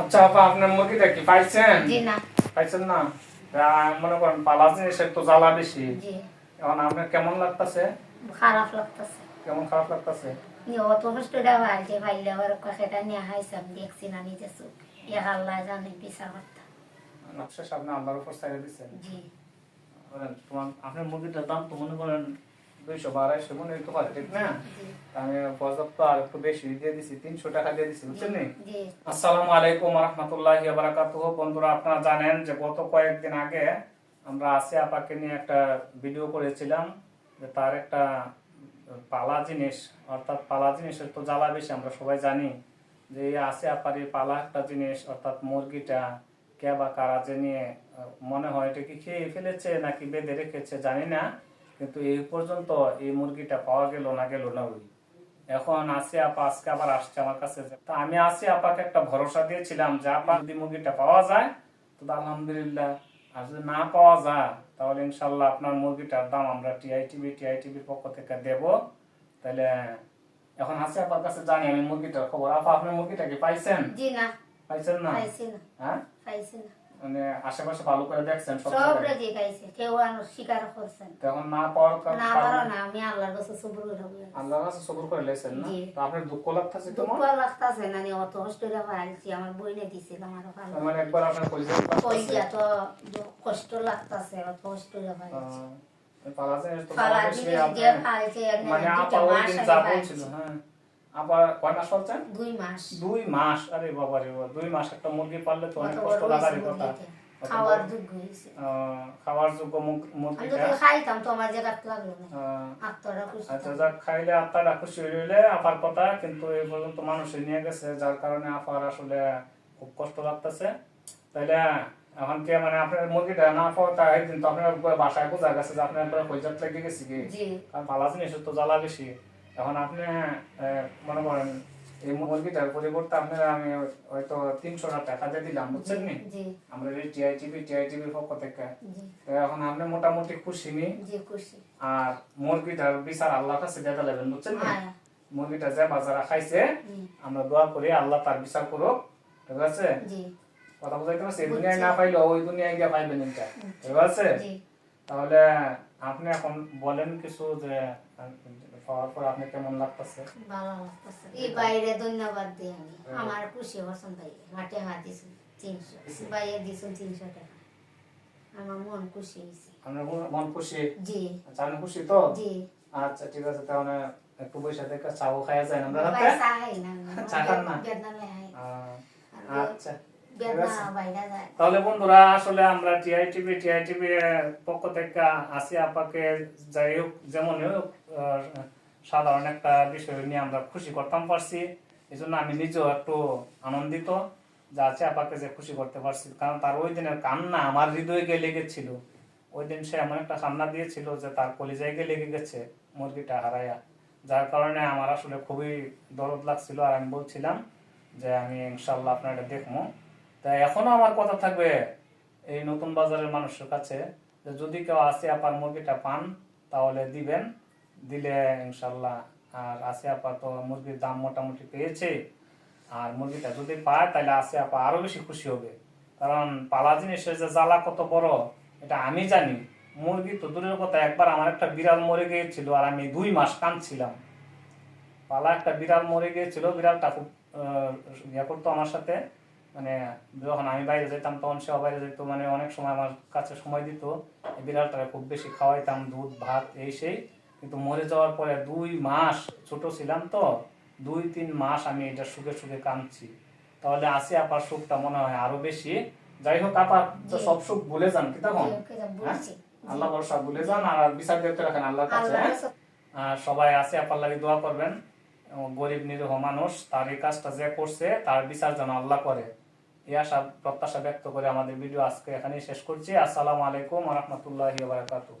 আচ্ছা আপা আপনার মুরগিটা কি পাইছেন? জি না। পাইছেন না? মনে করেন পালা জিনিসের তো জ্বালা বেশি। জি। এখন আপনার কেমন লাগতেছে? খারাপ লাগতেছে। কেমন খারাপ লাগতেছে? অত কষ্টটা ভালছে ভাইলে আবার সেটা নিয়ে হাইসাম দেখছি না নিজে চোখ। এক আল্লাহ জানে বিচার করতে। নকশা আপনি আল্লাহর উপর চাইলে দিচ্ছেন জি। বলেন, তোমার আপনার মুরগিটার দাম তো মনে করেন দুইশো বা আড়াইশো মনে তো হয়, ঠিক না? আমি পর্যাপ্ত আর একটু বেশি দিয়ে দিছি তিনশো টাকা দিয়ে দিছি বুঝছেন আসসালামু আলাইকুম রহমতুল্লাহ বারাকাতুহ বন্ধুরা আপনারা জানেন যে গত কয়েকদিন আগে আমরা আসিয়া আপাকে নিয়ে একটা ভিডিও করেছিলাম যে তার একটা পালা জিনিস অর্থাৎ পালা জিনিসের তো জ্বালা বেশি আমরা সবাই জানি যে এই আসিয়া আপার এই পালা একটা জিনিস অর্থাৎ মুরগিটা কে বা কারা যে নিয়ে মনে হয় এটা কি খেয়ে ফেলেছে নাকি বেঁধে রেখেছে জানি না। কিন্তু এই পর্যন্ত এই মুরগিটা পাওয়া গেল না গেল না ওই। এখন আসি আপা আজকে আবার আসছে আমার কাছে। তা আমি আসি আপাকে একটা ভরসা দিয়েছিলাম যে আপা যদি মুরগিটা পাওয়া যায় তো আলহামদুলিল্লাহ। আর যদি না পাওয়া যায় তাহলে ইনশাল্লাহ আপনার মুরগিটার দাম আমরা টিআইটিভি টিআইটিভির পক্ষ থেকে দেব। তাহলে এখন আসি আপার কাছে জানি আমি মুরগিটার খবর। আপা আপনি মুরগিটা কি পাইছেন? জি না। পাইছেন না? হ্যাঁ? না। মানে আশেপাশে ভালো করে দেখছেন সব? রেজি কেউ আর স্বীকার করছেন। তো এখন না পাওয়ার কারণে না পারো না। আমি আল্লাহর কাছে সবর হয়ে আল্লাহর কাছে সবর করে লেছেন না? তো আপনার দুঃখ লাগতেছে দুঃখ লাগতাছে না নি অত কষ্টটা ভালছি আমার বইনে দিছিলাম আরও ভালো মানে একবার আপনার পরিচয় কই দিয়া তো দু- কষ্ট লাগতাছে অত কষ্টটা ভালছি পালাতে তো ফালা বেশি জিনিস আপনি- দিয়ে ফালছে মানে আপা ওই দিন আমি যা হ্যাঁ। আপা কয় মাস দুই মাস। দুই মাস। আরে বাবা রে দুই মাস একটা মুরগি পাললে তো অনেক কষ্ট লাগারই কথা। খাওয়ার যোগ্য হয়েছে। খাওয়ার যোগ্য মুর- আমি খাইতাম তো আমার জায়গাত লাগল না। আহ, খুশি আচ্ছা যাক খাইলে আত্মাটা খুশি হইলে আপার কথা কিন্তু এই পর্যন্ত মানুষে নিয়ে গেছে যার কারণে আপার আসলে খুব কষ্ট লাগতেছে। তাইলে এখন কি মানে আপনার মুরগিটা না পাওয়াটা একদিন তো আপনার বাসায় বোঝা গেছে যে আপনার হইজাত লেগে গেছে কি? কারণ ভালো জিনিসের তো জ্বালা বেশি। এখন আপনি মনে করেন এই মুরগিটার পরিবর্তে আপনার আমি হয়তো তিনশো টাকা দিয়ে দিলাম বুঝছেন নি? আমরা এই টিআইটিভি টিআইটিভির পক্ষ থেকে। তো এখন আপনি মোটামুটি খুশি নি? আর মুরগিটার বিচার আল্লাহর কাছে দিয়ে দিলেন বুঝছেন নি? হ্যাঁ। মুরগিটা যে বাজারে খাইছে আমরা দোয়া করি আল্লাহ তার বিচার করুক ঠিক আছে? কথা বলতে পারছি এই দুনিয়ায় না পাইলেও ওই দুনিয়ায় গিয়ে পাইবেন এটা ঠিক আছে? তাহলে আপনি এখন বলেন কিছু যে পাওয়ার পর আপনি কেমন লাগতেছে? ভালো লাগতেছে। এই বাইরে ধন্যবাদ দিই আমি। আমার খুশি হসন ভাই। মাঠে হাত দিছু তিনশো। বাইরে দিছু তিনশো টাকা। আমার মন খুশি হয়েছে। আপনার মন- খুশি? জি। আচ্ছা আপনি খুশি তো? জি। আচ্ছা ঠিক আছে তাহলে একটু বসে থেকে চাও খাইয়া যায় ভাই রাতে চা খাই না। চা খান না? আচ্ছা। তাহলে বন্ধুরা আসলে আমরা টিআইটিভি টিআইটিভি পক্ষ থেকে আসি আপাকে। যাই হোক যেমন হোক সাধারণ একটা বিষয় নিয়ে আমরা খুশি করতাম পারছি। এই জন্য আমি নিজেও একটু আনন্দিত যে আছে আপাকে যে খুশি করতে পারছি। কারণ তার ওই দিনের কান্না আমার হৃদয়ে গিয়ে লেগেছিল। ওই দিন সে এমন একটা কান্না দিয়েছিল যে তার কলিজায় গিয়ে লেগে গেছে মুরগিটা হারাইয়া। যার কারণে আমার আসলে খুবই দরদ লাগছিল। আর আমি বলছিলাম যে আমি ইনশাল্লাহ আপনার এটা দেখব। তাই এখনও আমার কথা থাকবে এই নতুন বাজারের মানুষের কাছে যে যদি কেউ আসে আপার মুরগিটা পান, তাহলে দিবেন। দিলে ইনশাল্লাহ আর আসে আপা তো মুরগির দাম মোটামুটি পেয়েছে। আর মুরগিটা যদি পায়, তাহলে আসে আপা আরও বেশি খুশি হবে। কারণ পালা জিনিসের যে জ্বালা কত বড়, এটা আমি জানি। মুরগি তো দূরের কথা, একবার আমার একটা বিড়াল মরে গিয়েছিল আর আমি দুই মাস কাঁদছিলাম। পালা একটা বিড়াল মরে গিয়েছিল, বিড়ালটা খুব ইয়ে করতো আমার সাথে। মানে যখন আমি বাইরে যেতাম তখন সেও বাইরে যেত মানে অনেক সময় আমার কাছে সময় দিত। বিড়ালটাকে খুব বেশি খাওয়াইতাম দুধ ভাত এই সেই। কিন্তু মরে যাওয়ার পরে দুই মাস ছোট ছিলাম তো দুই তিন মাস আমি এটা সুখে সুখে কাঁদছি। তাহলে আসি আপার সুখটা মনে হয় আরও বেশি। যাই হোক আপার তো সব সুখ ভুলে যান কি তখন? জি, ওকে যা বলছি আল্লাহ ভরসা ভুলে যান। আর বিচার দেখতে রাখেন আল্লাহর কাছে আল্লাহ হ্যাঁ? আর সবাই আছে আপার লাগে দোয়া করবেন। গরিব নিরীহ মানুষ তার এই কাজটা যে করছে তার বিচার যেন আল্লাহ করে। এই আশা প্রত্যাশা ব্যক্ত করে আমাদের ভিডিও আজকে এখানেই শেষ করছি। আসসালামু আলাইকুম রহমতুল্লাহ বারাকাতুহ।